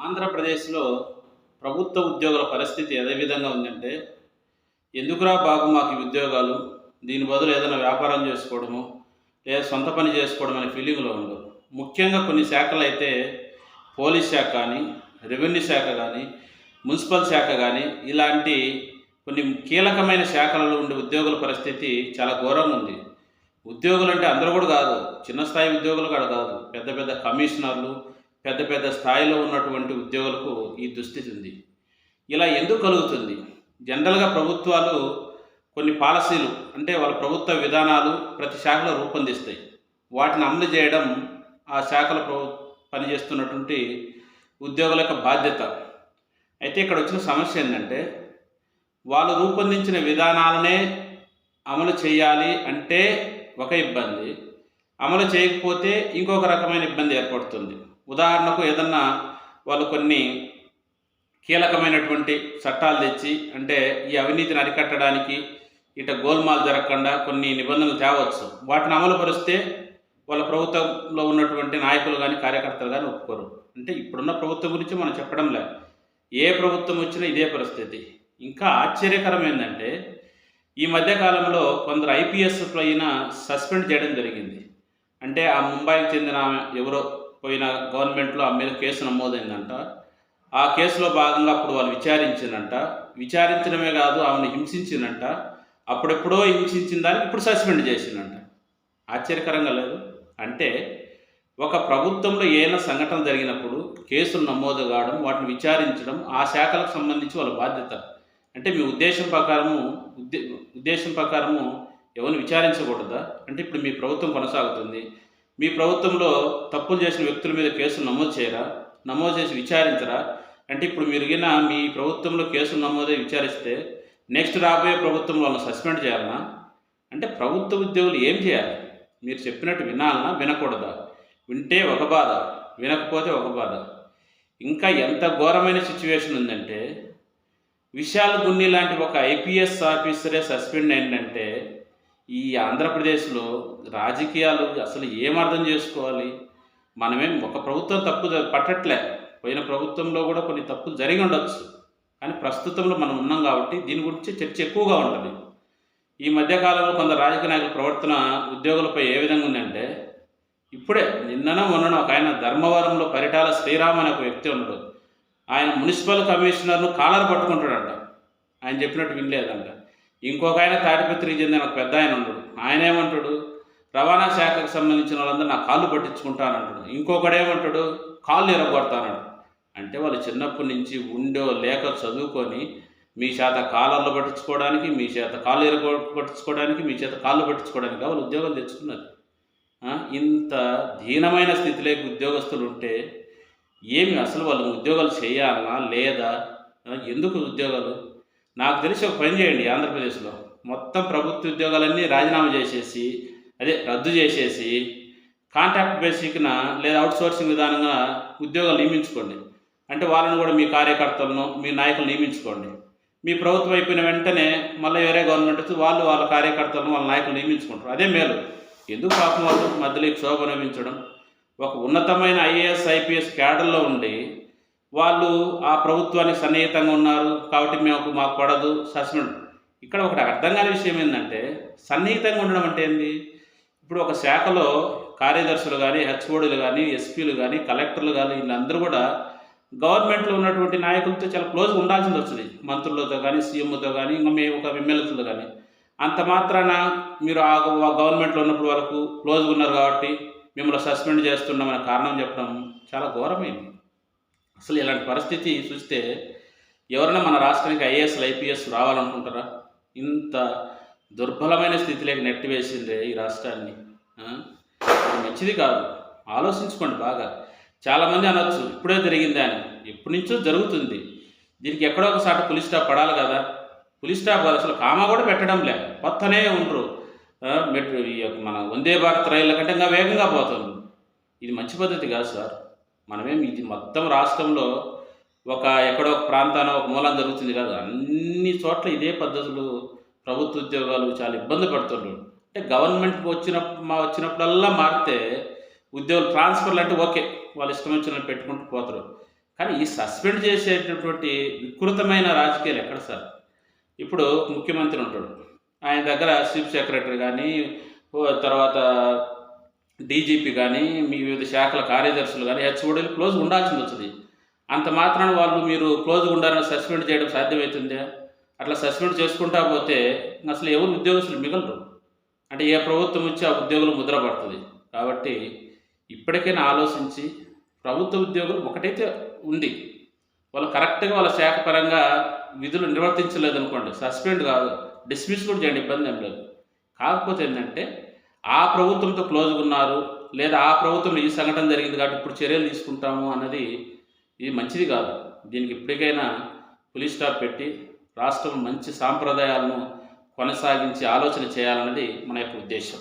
ఆంధ్రప్రదేశ్లో ప్రభుత్వ ఉద్యోగుల పరిస్థితి అదే విధంగా ఉందంటే ఎందుకురా బాగు మాకు ఉద్యోగాలు? దీని బదులు ఏదైనా వ్యాపారం చేసుకోవడము లేదా సొంత పని చేసుకోవడం అనే ఫీలింగ్లో ఉండవు ముఖ్యంగా కొన్ని శాఖలు అయితే పోలీస్ శాఖ కానీ రెవెన్యూ శాఖ కానీ మున్సిపల్ శాఖ కానీ ఇలాంటి కొన్ని కీలకమైన శాఖలలో ఉండే ఉద్యోగుల పరిస్థితి చాలా ఘోరంగా ఉంది. ఉద్యోగులు అంటే అందరూ కూడా కాదు చిన్న స్థాయి ఉద్యోగులు కూడా కాదు పెద్ద పెద్ద కమిషనర్లు పెద్ద పెద్ద స్థాయిలో ఉన్నటువంటి ఉద్యోగులకు ఈ దుస్థితి ఉంది. ఇలా ఎందుకు కలుగుతుంది? జనరల్గా ప్రభుత్వాలు కొన్ని పాలసీలు అంటే వాళ్ళ ప్రభుత్వ విధానాలు ప్రతి శాఖలో రూపొందిస్తాయి. వాటిని అమలు చేయడం ఆ శాఖలో ప్రభు పనిచేస్తున్నటువంటి ఉద్యోగుల యొక్క బాధ్యత. అయితే ఇక్కడ వచ్చిన సమస్య ఏంటంటే వాళ్ళు రూపొందించిన విధానాలనే అమలు చేయాలి అంటే ఒక ఇబ్బంది. అమలు చేయకపోతే ఇంకొక రకమైన ఇబ్బంది ఏర్పడుతుంది. ఉదాహరణకు ఏదన్నా వాళ్ళు కొన్ని కీలకమైనటువంటి చట్టాలు తెచ్చి అంటే ఈ అవినీతిని అరికట్టడానికి ఇట గోల్మాల్ జరగకుండా కొన్ని నిబంధనలు తేవచ్చు. వాటిని అమలు పరిస్తే వాళ్ళ ప్రభుత్వంలో ఉన్నటువంటి నాయకులు కానీ కార్యకర్తలు కానీ ఒప్పుకోరు. అంటే ఇప్పుడున్న ప్రభుత్వం గురించి మనం చెప్పడం లే. ఏ ప్రభుత్వం వచ్చినా ఇదే పరిస్థితి. ఇంకా ఆశ్చర్యకరం ఏంటంటే ఈ మధ్యకాలంలో కొందరు ఐపీఎస్ అయినా సస్పెండ్ చేయడం జరిగింది. అంటే ఆ ముంబైకి చెందిన ఆమె ఎవరో పోయిన గవర్నమెంట్లో ఆ మీద కేసు నమోదైందంట. ఆ కేసులో భాగంగా అప్పుడు వాళ్ళు విచారించిందంట విచారించడమే కాదు ఆమెను హింసించిందంట అప్పుడెప్పుడో హింసించిన దానికి ఇప్పుడు సస్పెండ్ చేసిందంట ఆశ్చర్యకరంగా లేదు? అంటే ఒక ప్రభుత్వంలో ఏదైనా సంఘటన జరిగినప్పుడు కేసులు నమోదు కావడం వాటిని విచారించడం ఆ శాఖలకు సంబంధించి వాళ్ళ బాధ్యత. అంటే మీ ఉద్దేశం ప్రకారము ఉద్దే ఉద్దేశం ప్రకారము ఎవరిని విచారించకూడదా? అంటే ఇప్పుడు మీ ప్రభుత్వం కొనసాగుతుంది. మీ ప్రభుత్వంలో తప్పులు చేసిన వ్యక్తుల మీద కేసులు నమోదు చేయరా? నమోదు చేసి విచారించరా? అంటే ఇప్పుడు మీరు మీ ప్రభుత్వంలో కేసులు నమోదై విచారిస్తే నెక్స్ట్ రాబోయే ప్రభుత్వం వాళ్ళని సస్పెండ్ చేయాలనా? అంటే ప్రభుత్వ ఉద్యోగులు ఏం చేయాలి? మీరు చెప్పినట్టు వినాలనా? వినకూడదా? వింటే ఒక బాధ వినకపోతే ఒక బాధ. ఇంకా ఎంత ఘోరమైన సిచ్యువేషన్ ఉందంటే విశాల్ గున్ని లాంటి ఒక ఐపీఎస్ ఆఫీసరే సస్పెండ్ అయిందంటే ఈ ఆంధ్రప్రదేశ్లో రాజకీయాలు అసలు ఏం అర్థం చేసుకోవాలి? మనమేం ఒక ప్రభుత్వం తప్పు పట్టట్లే. పోయిన ప్రభుత్వంలో కూడా కొన్ని తప్పులు జరిగి ఉండొచ్చు. కానీ ప్రస్తుతంలో మనం ఉన్నాం కాబట్టి దీని గురించి చర్చ ఎక్కువగా ఉంటుంది. ఈ మధ్యకాలంలో కొందరు రాజకీయ నాయకుల ప్రవర్తన ఉద్యోగులపై ఏ విధంగా ఉందంటే ఇప్పుడే నిన్ననో మొన్ననో ఒక ఆయన ధర్మవరంలో పరిటాల శ్రీరామ్ అనే ఒక వ్యక్తి ఉన్నాడు. ఆయన మున్సిపల్ కమిషనర్ను కాలర్ పట్టుకుంటాడంట. ఆయన చెప్పినట్టు వినలేదంట. ఇంకొక ఆయన తాటిపత్రికి చెందిన ఒక పెద్ద ఆయన ఉన్నాడు. ఆయన ఏమంటాడు? రవాణా శాఖకు సంబంధించిన వాళ్ళందరూ నా కాళ్ళు పట్టించుకుంటానంటాడు ఇంకొకడేమంటాడు కాళ్ళు ఎరగొడతానంటాడు అంటే వాళ్ళు చిన్నప్పటి నుంచి ఉండో లేక చదువుకొని మీ చేత కాలర్లు పట్టించుకోవడానికి మీ చేత కాళ్ళు ఎరగొ పట్టించుకోవడానికి మీ చేత కాళ్ళు పట్టించుకోవడానికి వాళ్ళు ఉద్యోగాలు తెచ్చుకున్నారు. ఇంత దీనమైన స్థితిలోకి ఉద్యోగస్తులు ఉంటే ఏమి అసలు వాళ్ళు ఉద్యోగాలు చేయాలా లేదా? ఎందుకు ఉద్యోగాలు? నాకు తెలిసి ఒక పని చేయండి ఆంధ్రప్రదేశ్లో. మొత్తం ప్రభుత్వ ఉద్యోగాలన్నీ రాజీనామా చేసేసి అదే రద్దు చేసేసి కాంట్రాక్ట్ బేసిక్న లేదా అవుట్సోర్సింగ్ విధానంగా ఉద్యోగాలు నియమించుకోండి. అంటే వాళ్ళని కూడా మీ కార్యకర్తలను మీ నాయకులు నియమించుకోండి. మీ ప్రభుత్వం అయిపోయిన వెంటనే మళ్ళీ వేరే గవర్నమెంట్ వచ్చి వాళ్ళు వాళ్ళ కార్యకర్తలను వాళ్ళ నాయకులు నియమించుకుంటారు. అదే మేలు. ఎందుకు పాపం వాళ్ళు మధ్యలో క్షోభ నియమించడం ఒక ఉన్నతమైన ఐఏఎస్ ఐపీఎస్ క్యాడర్లో ఉండి వాళ్ళు ఆ ప్రభుత్వానికి సన్నిహితంగా ఉన్నారు కాబట్టి మేము మాకు పడదు సస్పెండ్. ఇక్కడ ఒకటి అర్థం కాని విషయం ఏంటంటే సన్నిహితంగా ఉండడం అంటే ఏంది? ఇప్పుడు ఒక శాఖలో కార్యదర్శులు కానీ హెచ్ఓడీలు కానీ ఎస్పీలు కానీ కలెక్టర్లు కానీ వీళ్ళందరూ కూడా గవర్నమెంట్లో ఉన్నటువంటి నాయకులతో చాలా క్లోజ్గా ఉండాల్సింది వస్తుంది. మంత్రులతో కానీ సీఎంతో కానీ ఇంకా మేము ఒక ఎమ్మెల్యేలతో కానీ అంత మాత్రాన మీరు ఆ గవర్నమెంట్లో ఉన్నప్పుడు వరకు క్లోజ్గా ఉన్నారు కాబట్టి మిమ్మల్ని సస్పెండ్ చేస్తున్నామనే కారణం చెప్పడం చాలా ఘోరమైంది. అసలు ఇలాంటి పరిస్థితి చూస్తే ఎవరైనా మన రాష్ట్రానికి ఐఏఎస్లు ఐపీఎస్ రావాలనుకుంటారా? ఇంత దుర్బలమైన స్థితిలోకి నెట్టివేసిందే ఈ రాష్ట్రాన్ని. మంచిది కాదు. ఆలోచించుకోండి బాగా. చాలామంది అనొచ్చు ఇప్పుడే జరిగిందా అని. ఎప్పటి నుంచో జరుగుతుంది. దీనికి ఎక్కడో ఒకసారి పులిస్ స్టాప్ పడాలి కదా. పులిస్ స్టాప్ కాదు అసలు కామా కూడా పెట్టడం లే కొత్తనే ఉండరు మెట్రో ఈ యొక్క మన వందే భారత్ రైళ్ళ కంటే ఇంకా వేగంగా పోతుంది. ఇది మంచి పద్ధతి కాదు సార్. మనమేమి ఇది మొత్తం రాష్ట్రంలో ఒక ఎక్కడో ఒక ప్రాంతాన ఒక మూలం జరుగుతుంది కాదు. అన్ని చోట్ల ఇదే పద్ధతులు ప్రభుత్వ ఉద్యోగాలు చాలా ఇబ్బంది పడుతుండ్రు. అంటే గవర్నమెంట్కి వచ్చిన మా వచ్చినప్పుడల్లా మారితే ఉద్యోగులు ట్రాన్స్ఫర్లు అంటే ఓకే వాళ్ళు ఇష్టం వచ్చినట్టు పెట్టుకుంటూ పోతారు. కానీ ఈ సస్పెండ్ చేసేటటువంటి వికృతమైన రాజకీయాలు ఎక్కడ సార్? ఇప్పుడు ముఖ్యమంత్రి ఉంటాడు. ఆయన దగ్గర చీఫ్ సెక్రటరీ కానీ తర్వాత డీజీపీ కానీ మీ వివిధ శాఖల కార్యదర్శులు కానీ హెచ్ఓడీలు క్లోజ్ ఉండాల్సింది వస్తుంది అంత మాత్రాన వాళ్ళు మీరు క్లోజ్గా ఉండాలని సస్పెండ్ చేయడం సాధ్యమవుతుందా? అట్లా సస్పెండ్ చేసుకుంటా పోతే అసలు ఎవరు ఉద్యోగస్తులు మిగలరు. అంటే ఏ ప్రభుత్వం వచ్చి ఆ ఉద్యోగులు ముద్ర పడుతుంది. కాబట్టి ఇప్పటికైనా ఆలోచించి ప్రభుత్వ ఉద్యోగులు ఒకటైతే ఉంది. వాళ్ళు కరెక్ట్గా వాళ్ళ శాఖ పరంగా విధులు నిర్వర్తించలేదు అనుకోండి సస్పెండ్ కాదు డిస్మిస్ కూడా చేయండి ఇబ్బంది ఏం లేదు. కాకపోతే ఏంటంటే ఆ ప్రభుత్వంతో క్లోజ్గా ఉన్నారు లేదా ఆ ప్రభుత్వంలో ఈ సంఘటన జరిగింది కాబట్టి ఇప్పుడు చర్యలు తీసుకుంటాము అన్నది ఇది మంచిది కాదు. దీనికి ఇప్పటికైనా పోలీస్ స్టాప్ పెట్టి రాష్ట్రం మంచి సాంప్రదాయాలను కొనసాగించి ఆలోచన చేయాలన్నది మన యొక్క ఉద్దేశం.